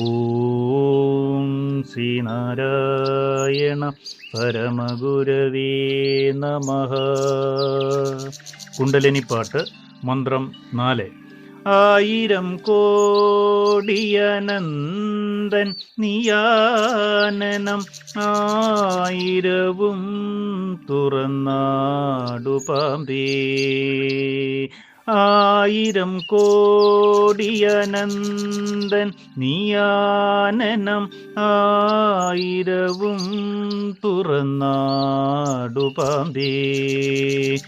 ഓം ശ്രീനാരായണ പരമഗുരവേ നമ. കുണ്ടലിനിപ്പാട്ട് മന്ത്രം നാല്. ആയിരം കോടിയനന്ദൻ നിയാനനം ആയിരവും തുറന്നാടു പാമ്പേ ആയിരം കോടിയനന്ദൻ നിയാനനം ആയിരവും തുറന്നാടുപാമ്പേ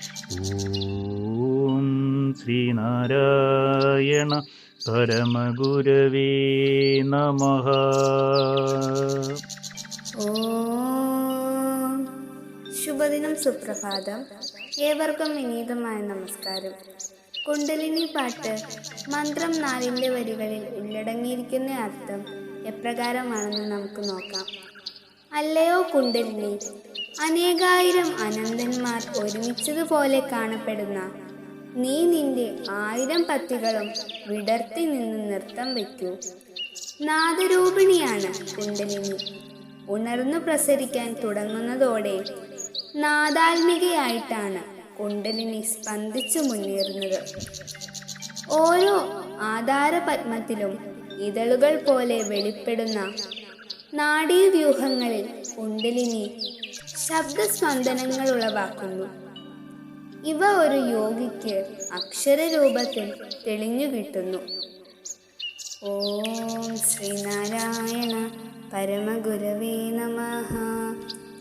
ഓം ശ്രീനാരായണ പരമഗുരവേ നമ. ശുഭദിനം സുപ്രഭാതം. ഏവർക്കും വിനീതമായ നമസ്കാരം. കുണ്ടലിനി പാട്ട് മന്ത്രം നാലിന്റെ വരികളിൽ ഉള്ളടങ്ങിയിരിക്കുന്ന അർത്ഥം എപ്രകാരമാണെന്ന് നമുക്ക് നോക്കാം. അല്ലയോ കുണ്ടലിനി അനേകായിരം അനന്തന്മാർ ഒരുമിച്ചതുപോലെ കാണപ്പെടുന്ന നീ നിന്റെ ആയിരം പത്തികളും വിടർത്തി നിന്ന് നൃത്തം വയ്ക്കൂ. നാദരൂപിണിയാണ് കുണ്ടലിനി. ഉണർന്നു പ്രസരിക്കാൻ തുടങ്ങുന്നതോടെ നാദാത്മികയായിട്ടാണ് കുണ്ടലിനി സ്പന്ദിച്ചു മുന്നേറുന്നത്. ഓരോ ആധാരപത്മത്തിലും ഇതളുകൾ പോലെ വെളിപ്പെടുന്ന നാഡീവ്യൂഹങ്ങളിൽ കുണ്ടലിനി ശബ്ദസ്പന്ദനങ്ങൾ ഉളവാക്കുന്നു ഇവ ഒരു യോഗിക്ക് അക്ഷരരൂപത്തിൽ തെളിഞ്ഞു കിട്ടുന്നു. ഓം ശ്രീനാരായണ പരമഗുരവേ നമഃ.